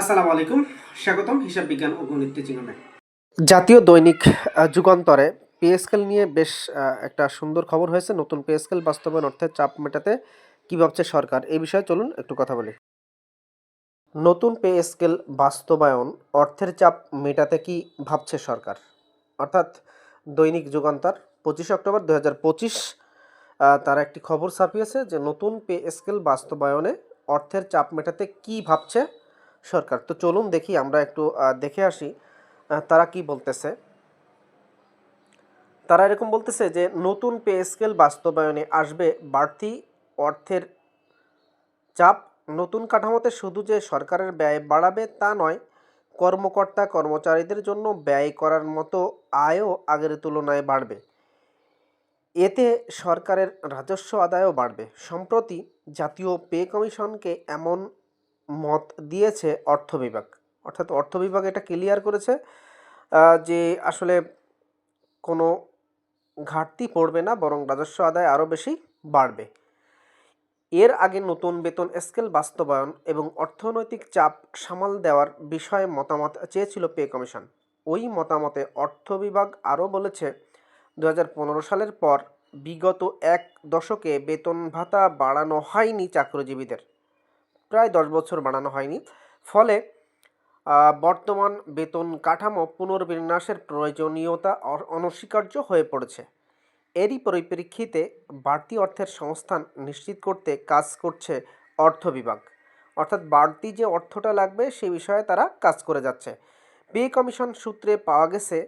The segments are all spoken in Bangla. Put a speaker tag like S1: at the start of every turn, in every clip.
S1: আসসালামু আলাইকুম, স্বাগতম হিসাব বিজ্ঞান ও গণিত জীবনে
S2: জাতীয় দৈনিক যুগান্তরে পে স্কেল নিয়ে বেশ একটা সুন্দর খবর হয়েছে। নতুন পে স্কেল বাস্তবায়ন অর্থে চাপ মেটাতে কি ভাবছে সরকার? এই বিষয়ে চলুন একটু কথা বলি। নতুন পে স্কেল বাস্তবায়ন অর্থের চাপ মেটাতে কি ভাবছে সরকার? অর্থাৎ দৈনিক যুগান্তর, পঁচিশে অক্টোবর দু হাজার পঁচিশ তারা একটি খবর ছাপিয়েছে যে নতুন পে স্কেল বাস্তবায়নে অর্থের চাপ মেটাতে কি ভাবছে সরকার। তো চলুন দেখি, আমরা একটু দেখে আসি তারা কি বলতেছে। তারা এরকম বলতেছে যে, নতুন পে স্কেল বাস্তবায়নে আসবে বাড়তি অর্থের চাপ। নতুন কাঠামোতে শুধু যে সরকারের ব্যয় বাড়াবে তা নয়, কর্মকর্তা কর্মচারীদের জন্য ব্যয় করার মতো আয়ও আগের তুলনায় বাড়বে। এতে সরকারের রাজস্ব আদায়ও বাড়বে। সম্প্রতি জাতীয় পে কমিশনকে এমন মত দিয়েছে অর্থ বিভাগ। অর্থাৎ অর্থ বিভাগ এটা ক্লিয়ার করেছে যে আসলে কোনো ঘাটতি পড়বে না, বরং রাজস্ব আদায় আরও বেশি বাড়বে। এর আগে নতুন বেতন স্কেল বাস্তবায়ন এবং অর্থনৈতিক চাপ সামাল দেওয়ার বিষয়ে মতামত চেয়েছিল পে কমিশন ওই মতামতে অর্থ বিভাগ আরও বলেছে দু হাজার পনেরো সালের পর বিগত এক দশকে বেতন ভাতা বাড়ানো হয়নি চাকরিজীবীদের। প্রায় দশ বছর বাড়ানো হয়নি। ফলে বর্তমান বেতন কাঠামো পুনর্বিন্যাসের প্রয়োজনীয়তা অনস্বীকার্য হয়ে পড়েছে। এরই পরিপ্রেক্ষিতে বাড়তি অর্থের সংস্থান নিশ্চিত করতে কাজ করছে অর্থ বিভাগ। অর্থাৎ বাড়তি যে অর্থটা লাগবে সে বিষয়ে তারা কাজ করে যাচ্ছে। পে কমিশন সূত্রে পাওয়া গেছে,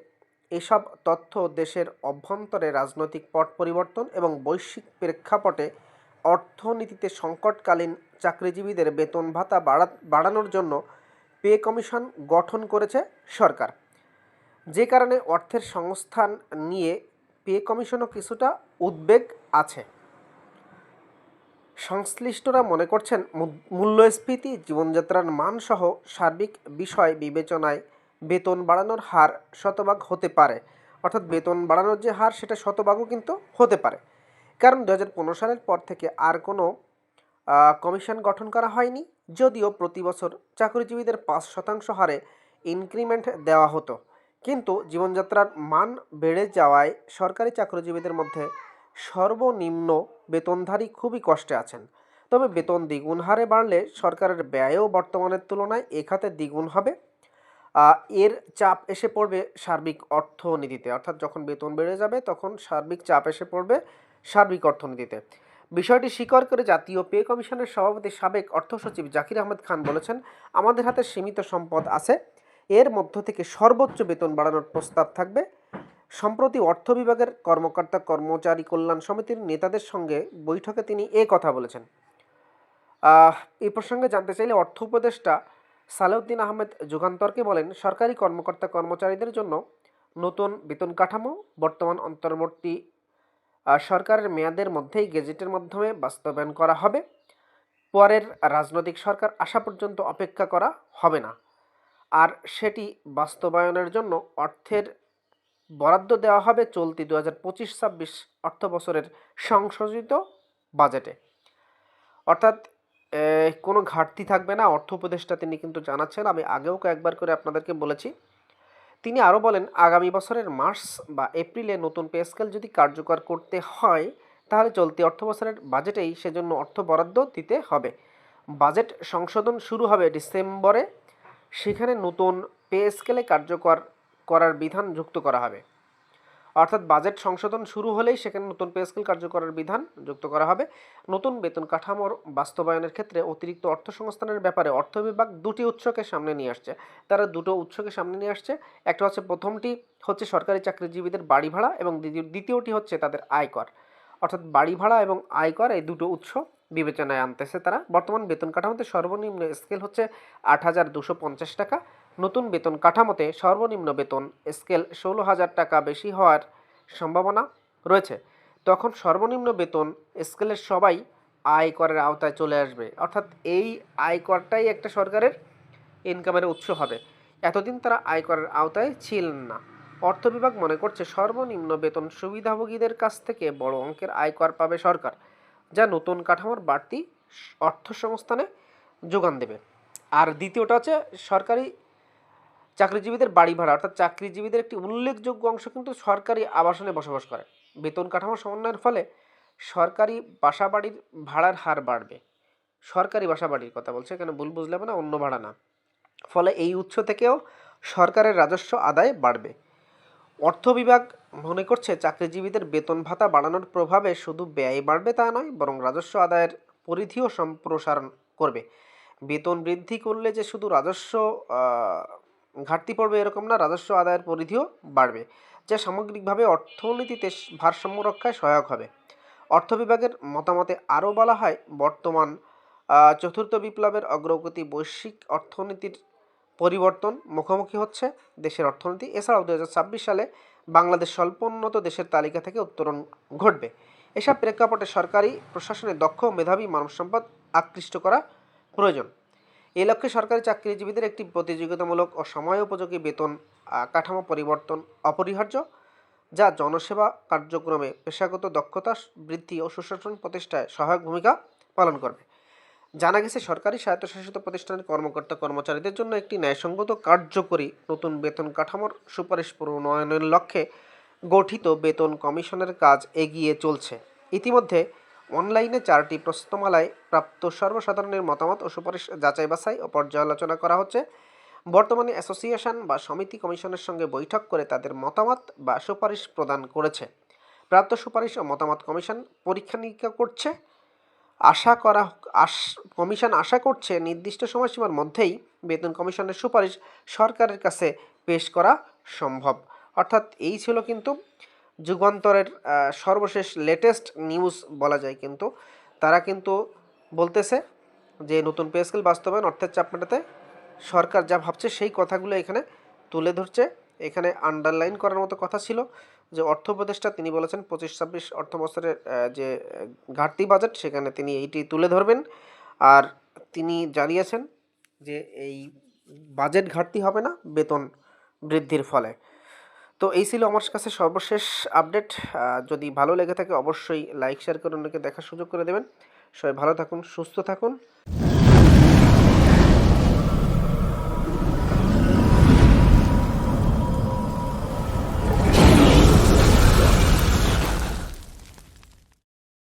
S2: এসব তথ্য দেশের অভ্যন্তরে রাজনৈতিক পট পরিবর্তন এবং বৈশ্বিক প্রেক্ষাপটে অর্থনীতিতে সংকটকালীন চাকরিজীবীদের বেতন ভাতা বাড়া বাড়ানোর জন্য পে কমিশন গঠন করেছে সরকার। যে কারণে অর্থের সংস্থান নিয়ে পে কমিশনও কিছুটা উদ্বেগ আছে। সংশ্লিষ্টরা মনে করছেন মূল্যস্ফীতি, জীবনযাত্রার মান সহ সার্বিক বিষয় বিবেচনায় বেতন বাড়ানোর হার শতভাগ হতে পারে। অর্থাৎ বেতন বাড়ানোর যে হার, সেটা শতভাগও কিন্তু হতে পারে। কারণ দু হাজার পনেরো সালের পর থেকে আর কোনো কমিশন গঠন করা হয়নি, যদিও প্রতি বছর চাকরিজীবীদের পাঁচ শতাংশ হারে ইনক্রিমেন্ট দেওয়া হতো। কিন্তু জীবনযাত্রার মান বেড়ে যাওয়ায় সরকারি চাকরিজীবীদের মধ্যে সর্বনিম্ন বেতনধারী খুবই কষ্টে আছেন। তবে বেতন দ্বিগুণ হারে বাড়লে সরকারের ব্যয়ও বর্তমানের তুলনায় এ খাতে দ্বিগুণ হবে। এর চাপ এসে পড়বে সার্বিক অর্থনীতিতে। অর্থাৎ যখন বেতন বেড়ে যাবে, তখন সার্বিক চাপ এসে পড়বে সার্বিক অর্থনীতিতে। বিষয়টি স্বীকার করে জাতীয় পে কমিশনের সভাপতি সাবেক অর্থ সচিব জাকির আহমেদ খান বলেছেন, আমাদের হাতে সীমিত সম্পদ আছে। এর মধ্য থেকে সর্বোচ্চ বেতন বাড়ানোর প্রস্তাব থাকবে। সম্প্রতি অর্থ বিভাগের কর্মকর্তা কর্মচারী কল্যাণ সমিতির নেতাদের সঙ্গে বৈঠকে তিনি এ কথা বলেছেন। এই প্রসঙ্গে জানতে চাইলে অর্থ উপদেষ্টা সালেউদ্দিন আহমেদ যুগান্তরকে বলেন, সরকারি কর্মকর্তা কর্মচারীদের জন্য নতুন বেতন কাঠামো, বর্তমান অন্তর্বর্তী সরকারের মেয়াদের মধ্যেই গেজেটের মাধ্যমে বাস্তবায়ন করা হবে। পরের রাজনৈতিক সরকার আসা পর্যন্ত অপেক্ষা করা হবে না। আর সেটি বাস্তবায়নের জন্য অর্থের বরাদ্দ দেওয়া হবে চলতি দু হাজার পঁচিশ ছাব্বিশ অর্থ বছরের সংশোধিত বাজেটে। অর্থাৎ কোনো ঘাটতি থাকবে না। অর্থ উপদেষ্টা তিনি কিন্তু জানাচ্ছেন। আমি আগেও কয়েকবার করে আপনাদেরকে বলেছি তিনি আরও বলেন, আগামী বছরের মার্চ বা এপ্রিলে নতুন পে স্কেল যদি কার্যকর করতে হয়, তাহলে চলতি অর্থ বছরের বাজেটেই সেজন্য অর্থ বরাদ্দ দিতে হবে। বাজেট সংশোধন শুরু হবে ডিসেম্বরে। সেখানে নতুন পে স্কেলে কার্যকর করার বিধান যুক্ত করা হবে। অর্থাৎ বাজেট সংশোধন শুরু হলেই সেখানে নতুন পে স্কেল কার্যকরের বিধান যুক্ত করা হবে। নতুন বেতন কাঠামোর বাস্তবায়নের ক্ষেত্রে অতিরিক্ত অর্থ সংস্থানের ব্যাপারে অর্থ বিভাগ দুটি উৎসকে সামনে নিয়ে আসছে। তারা দুটো উৎসকে সামনে নিয়ে আসছে। একটা হচ্ছে প্রথমটি হচ্ছে সরকারি চাকরিজীবীদের বাড়ি ভাড়া এবং দ্বিতীয়টি হচ্ছে তাদের আয়কর। অর্থাৎ বাড়ি ভাড়া এবং আয়কর এই দুটো উৎস বিবেচনায় আনতেছে তারা। বর্তমান বেতন কাঠামোতে সর্বনিম্ন স্কেল হচ্ছে আট হাজার দুশো পঞ্চাশ টাকা। নতুন বেতন কাঠামোতে সর্বনিম্ন বেতন স্কেল ষোলো হাজার টাকা বেশি হওয়ার সম্ভাবনা রয়েছে। তখন সর্বনিম্ন বেতন স্কেলের সবাই আয় করের আওতায় চলে আসবে। অর্থাৎ এই আয় করটাই একটা সরকারের ইনকামের উৎস হবে। এতদিন তারা আয় করের আওতায় ছিলেন না। অর্থ বিভাগ মনে করছে সর্বনিম্ন বেতন সুবিধাভোগীদের কাছ থেকে বড় অঙ্কের আয়কর পাবে সরকার, যা নতুন কাঠামোর বাড়তি অর্থ সংস্থানে যোগান দেবে। আর দ্বিতীয়টা হচ্ছে সরকারি চাকরিজীবীদের বাড়ি ভাড়া, অর্থাৎ চাকরিজীবীদের একটি উল্লেখযোগ্য অংশ কিন্তু সরকারি আবাসনে বসবাস করে। বেতন কাঠামো সমন্বয়ের ফলে সরকারি বাসা বাড়ির ভাড়ার হার বাড়বে। সরকারি বাসা বাড়ির কথা বলছে এখানে ভুল বুঝলে হবে না, অন্য ভাড়া না। ফলে এই উৎস থেকেও সরকারের রাজস্ব আদায় বাড়বে। অর্থ বিভাগ মনে করছে, চাকরিজীবীদের বেতন ভাতা বাড়ানোর প্রভাবে শুধু ব্যয় বাড়বে তা নয়, বরং রাজস্ব আদায়ের পরিধিও সম্প্রসারণ করবে। বেতন বৃদ্ধি করলে যে শুধু রাজস্ব ঘাটতি পড়বে এরকম না, রাজস্ব আদায়ের পরিধিও বাড়বে, যা সামগ্রিকভাবে অর্থনীতিতে ভারসাম্য রক্ষায় সহায়ক হবে। অর্থ বিভাগের মতামতে আরও বলা হয়, বর্তমান চতুর্থ বিপ্লবের অগ্রগতি বৈশ্বিক অর্থনীতির পরিবর্তন মুখোমুখি হচ্ছে দেশের অর্থনীতি। এছাড়াও দু হাজার ছাব্বিশ সালে বাংলাদেশ স্বল্পোন্নত দেশের তালিকা থেকে উত্তরণ ঘটবে। এসব প্রেক্ষাপটে সরকারি প্রশাসনে দক্ষ মেধাবী মানব সম্পদ আকৃষ্ট করা প্রয়োজন। এই লক্ষ্যে সরকারি চাকরিজীবীদের একটি প্রতিযোগিতামূলক ও সময় উপযোগী বেতন কাঠামো পরিবর্তন অপরিহার্য, যা জনসেবা কার্যক্রমে পেশাগত দক্ষতা, বৃদ্ধি ও সুশাসন প্রতিষ্ঠায় সহায়ক ভূমিকা পালন করবে। জানা গেছে, সরকারি স্বায়ত্তশাসিত প্রতিষ্ঠানের কর্মকর্তা কর্মচারীদের জন্য একটি ন্যায়সঙ্গত কার্যকরী নতুন বেতন কাঠামোর সুপারিশ প্রণয়নের লক্ষ্যে গঠিত বেতন কমিশনের কাজ এগিয়ে চলছে। ইতিমধ্যে অনলাইনে চারটি প্রশ্নমালায় প্রাপ্ত সর্বসাধারণের মতামত ও সুপারিশ যাচাই বাছাই ও পর্যালোচনা করা হচ্ছে। বর্তমানে অ্যাসোসিয়েশন বা সমিতি কমিশনের সঙ্গে বৈঠক করে তাদের মতামত বা সুপারিশ প্রদান করেছে। প্রাপ্ত সুপারিশ ও মতামত কমিশন পরীক্ষা নিরীক্ষা করছে। আশা করা আশ, কমিশন আশা করছে নির্দিষ্ট সময়সীমার মধ্যেই বেতন কমিশনের সুপারিশ সরকারের কাছে পেশ করা সম্ভব। অর্থাৎ এই ছিল কিন্তু যুগান্তরের সর্বশেষ লেটেস্ট নিউজ বলা যায় কিন্তু, তারা কিন্তু বলতেছে যে নতুন পে স্কেল বাস্তবায়ন অর্থের চাপ মেটাতে সরকার যা ভাবছে সেই কথাগুলো এখানে তুলে ধরছে। এখানে আন্ডারলাইন করার মতো কথা ছিল যে অর্থ উপদেষ্টা তিনি বলেছেন পঁচিশ ছাব্বিশ অর্থ বছরের যে ঘাটতি বাজেট সেখানে তিনি এইটি তুলে ধরবেন। আর তিনি জানিয়েছেন যে এই বাজেট ঘাটতি হবে না, বেতন বৃদ্ধির ফলে। তো এই ছিল আমার কাছে সর্বশেষ আপডেট যদি ভালো লেগে থাকে অবশ্যই লাইক শেয়ার করে অন্যকে দেখার সুযোগ করে দেবেন। সবাই ভালো থাকুন, সুস্থ থাকুন।